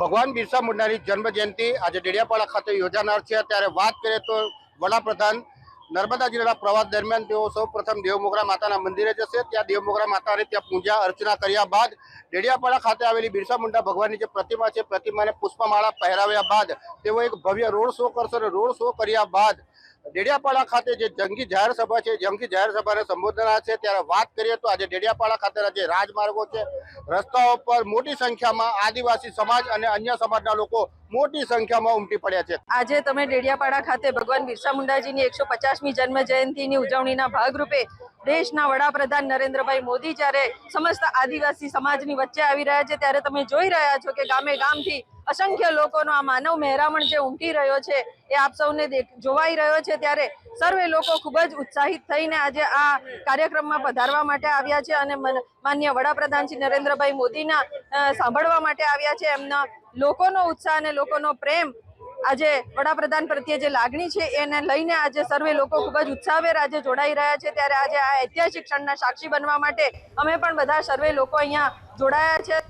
ભગવાન બિરસા મુંડાની જન્મ જયંતિ આજે ડેડિયાપાડા ખાતે યોજાનાર છે. ત્યારે વાત કરીએ તો વડાપ્રધાન નર્મદા જિલ્લાના પ્રવાસ દરમિયાન તેઓ સૌ પ્રથમ દેવમોગરા માતાના મંદિરે જશે. ત્યાં દેવમોગરા માતાને ત્યાં પૂજા અર્ચના કર્યા બાદ ડેડિયાપાડા ખાતે આવેલી બિરસા મુંડા ભગવાનની જે પ્રતિમા છે, પ્રતિમાને પુષ્પમાળા પહેરાવ્યા બાદ તેઓ એક ભવ્ય રોડ શો કરશે રોડ શો કર્યા બાદ ડેડિયાપાડા ખાતે જે જંગી જાહેર સભા છે, જંગી જાહેર સભાને સંબોધના છે, ત્યારે વાત કરીએ તો આજે ડેડિયાપાડા ખાતેના જે રાજમાર્ગો છે, રસ્તાઓ પર મોટી સંખ્યામાં આદિવાસી સમાજ અને અન્ય સમાજના લોકો મોટી સંખ્યામાં ઉમટી પડ્યા છે. આજે તમે ડેડિયાપાડા ખાતે ભગવાન બિરસા મુંડાજીની એકસો પચાસમી જન્મ જયંતિની ઉજવણીના ભાગરૂપે દેશના વડાપ્રધાન નરેન્દ્રભાઈ મોદી જ્યારે સમસ્ત આદિવાસી સમાજની વચ્ચે આવી રહ્યા છે, ત્યારે તમે જોઈ રહ્યા છો કે ગામે ગામથી અસંખ્ય લોકોનો આ માનવ મહેરામણ જે ઉમટી રહ્યો છે, એ આપ સૌને જોવાઈ રહ્યો છે. ત્યારે સર્વે લોકો ખૂબ જ ઉત્સાહિત થઈને આજે આ કાર્યક્રમમાં પધારવા માટે આવ્યા છે અને માન્ય વડાપ્રધાન શ્રી નરેન્દ્રભાઈ મોદીના સાંભળવા માટે આવ્યા છે. એમના લોકોનો ઉત્સાહ અને લોકોનો પ્રેમ આજે વડાપ્રધાન પ્રત્યે જે લાગણી છે, એને લઈને આજે સર્વે લોકો ખૂબ જ ઉત્સાહભેર આજે જોડાઈ રહ્યા છે. ત્યારે આજે આ ઐતિહાસિક ક્ષણના સાક્ષી બનવા માટે અમે પણ બધા સર્વે લોકો અહીંયા જોડાયા છે.